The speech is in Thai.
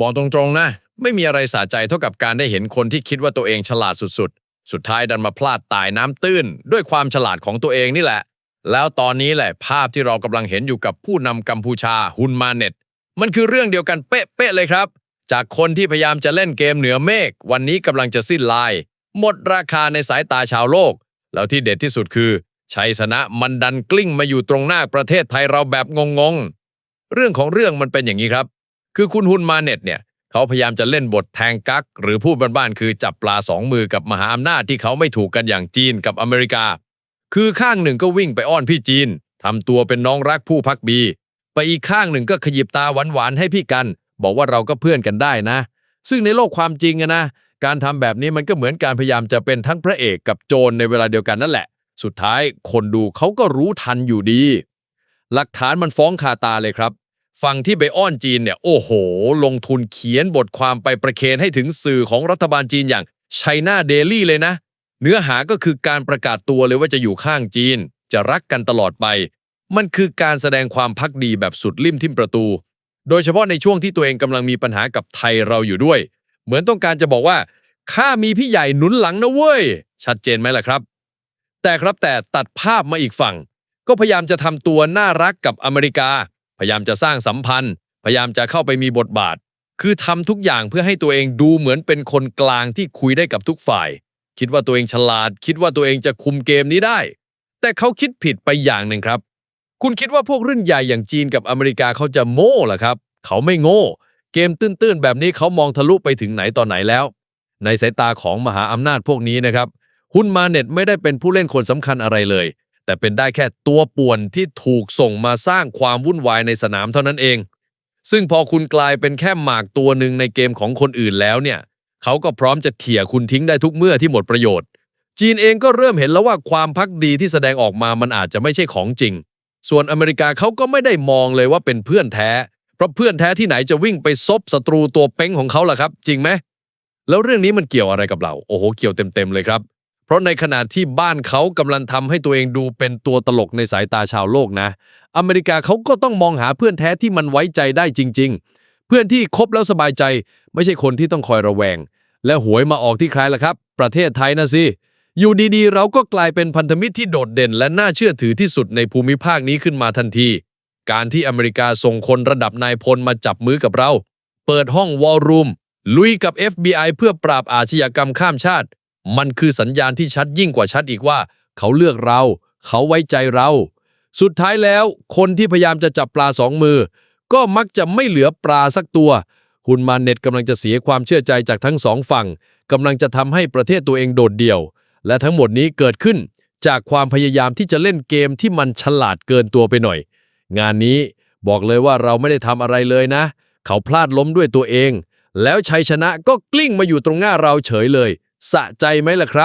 บอกตรงๆนะ ไม่มีอะไรสะใจเท่ากับการได้เห็นคนที่คิดว่าตัวเองฉลาดสุดๆ สุดท้ายดันมาพลาดตายน้ำตื้น ด้วยความฉลาดของตัวเองนี่แหละ แล้วตอนนี้แหละภาพที่เรากำลังเห็นอยู่กับผู้นำกัมพูชาฮุนมาเน็ต มันคือเรื่องเดียวกันเป๊ะๆเลยครับ จากคนที่พยายามจะเล่นเกมเหนือเมฆวันนี้กำลังจะสิ้นลาย หมดราคาในสายตาชาวโลก แล้วที่เด็ดที่สุดคือชัยชนะมันดันกลิ้งมาอยู่ตรงหน้าประเทศไทยเราแบบงงๆ เรื่องของเรื่องมันเป็นอย่างนี้ครับ คือคุณฮุนมาเน็ตเนี่ยเขาพยายามจะเล่นบทแทงกัก หรือพูดบ้านๆคือจับปลาสองมือกับมหาอำนาจที่เขาไม่ถูกกันอย่างจีนกับอเมริกา คือข้างหนึ่งก็วิ่งไปอ้อนพี่จีนทำตัวเป็นน้องรักผู้พักบีไปอีกข้างหนึ่งก็ขยิบตาหวานๆให้พี่กัน บอกว่าเราก็เพื่อนกันได้นะ ซึ่งในโลกความจริงอะนะ การทำแบบนี้มันก็เหมือนการพยายามจะเป็นทั้งพระเอกกับโจรในเวลาเดียวกันนั่นแหละ สุดท้ายคนดูเขาก็รู้ทันอยู่ดี หลักฐานมันฟ้องคาตาเลยครับ ฝั่งที่ไปอ้อนจีนเนี่ยโอ้โห ลงทุนเขียนบทความไปประเคนให้ถึงสื่อของรัฐบาลจีนอย่าง China Daily เลยนะ เนื้อหาก็คือการประกาศตัวเลยว่าจะอยู่ข้างจีน จะรักกันตลอดไป มันคือการแสดงความพักดีแบบสุดลิ่มทิมประตู โดยเฉพาะในช่วงที่ตัวเองกำลังมีปัญหากับไทยเราอยู่ด้วย เหมือนต้องการจะบอกว่าข้ามีพี่ใหญ่หนุนหลังนะเว้ย ชัดเจนไหมล่ะครับ แต่ครับแต่ตัดภาพมาอีกฝั่ง ก็พยายามจะทำตัวน่ารักกับอเมริกา พยายามจะสร้างสัมพันธ์ พยายามจะเข้าไปมีบทบาท คือทำทุกอย่างเพื่อให้ตัวเองดูเหมือนเป็นคนกลางที่คุยได้กับทุกฝ่าย คิดว่าตัวเองฉลาด คิดว่าตัวเองจะคุมเกมนี้ได้ แต่เขาคิดผิดไปอย่างหนึ่งครับ คุณคิดว่าพวกรุ่นใหญ่อย่างจีนกับอเมริกาเขาจะโง่เหรอครับ เขาไม่โง่ เกมตื้นๆ แบบนี้เขามองทะลุไปถึงไหนตอนไหนแล้ว ในสายตาของมหาอำนาจพวกนี้นะครับฮุนมาเน็ตไม่ได้เป็นผู้เล่นคนสำคัญอะไรเลย แต่เป็นได้แค่ตัวป่วนที่ถูกส่งมาสร้างความวุ่นวายในสนามเท่านั้นเอง ซึ่งพอคุณกลายเป็นแค่หมากตัวหนึ่งในเกมของคนอื่นแล้วเนี่ยเขาก็พร้อมจะเขี่ยคุณทิ้งได้ทุกเมื่อที่หมดประโยชน์ จีนเองก็เริ่มเห็นแล้วว่าความพักดีที่แสดงออกมามันอาจจะไม่ใช่ของจริง ส่วนอเมริกาเขาก็ไม่ได้มองเลยว่าเป็นเพื่อนแท้ เพราะเพื่อนแท้ที่ไหนจะวิ่งไปซบศัตรูตัวเป้งของเขาล่ะครับ จริงไหมแล้วเรื่องนี้มันเกี่ยวอะไรกับเรา โอ้โห เกี่ยวเต็มๆเลยครับ เพราะในขณะที่บ้านเขากำลังทำให้ตัวเองดูเป็นตัวตลกในสายตาชาวโลกนะ อเมริกาเขาก็ต้องมองหาเพื่อนแท้ที่มันไว้ใจได้จริง ๆ เพื่อนที่คบแล้วสบายใจ ไม่ใช่คนที่ต้องคอยระแวง และหวยมาออกที่ใครล่ะครับ ประเทศไทยนะสิอยู่ดีๆ เราก็กลายเป็นพันธมิตรที่โดดเด่น และน่าเชื่อถือที่สุดในภูมิภาคนี้ขึ้นมาทันที การที่อเมริกาส่งคนระดับนายพลมาจับมือกับเรา เปิดห้องวอลลุ่มลุยกับ FBI เพื่อปราบอาชญากรรมข้ามชาติ มันคือสัญญาณที่ชัดยิ่งกว่าชัดอีกว่า เขาเลือกเรา เขาไว้ใจเรา สุดท้ายแล้ว คนที่พยายามจะจับปลาสองมือ ก็มักจะไม่เหลือปลาสักตัว คุณมาเน็ตกำลังจะเสียความเชื่อใจจากทั้งสองฝั่งกำลังจะทำให้ประเทศตัวเองโดดเดี่ยว และทั้งหมดนี้เกิดขึ้นจากความพยายามที่จะเล่นเกมที่มันฉลาดเกินตัวไปหน่อย งานนี้บอกเลยว่าเราไม่ได้ทำอะไรเลยนะ เขาพลาดล้มด้วยตัวเอง แล้วชัยชนะก็กลิ้งมาอยู่ตรงหน้าเราเฉยเลย สะใจไหมล่ะครับ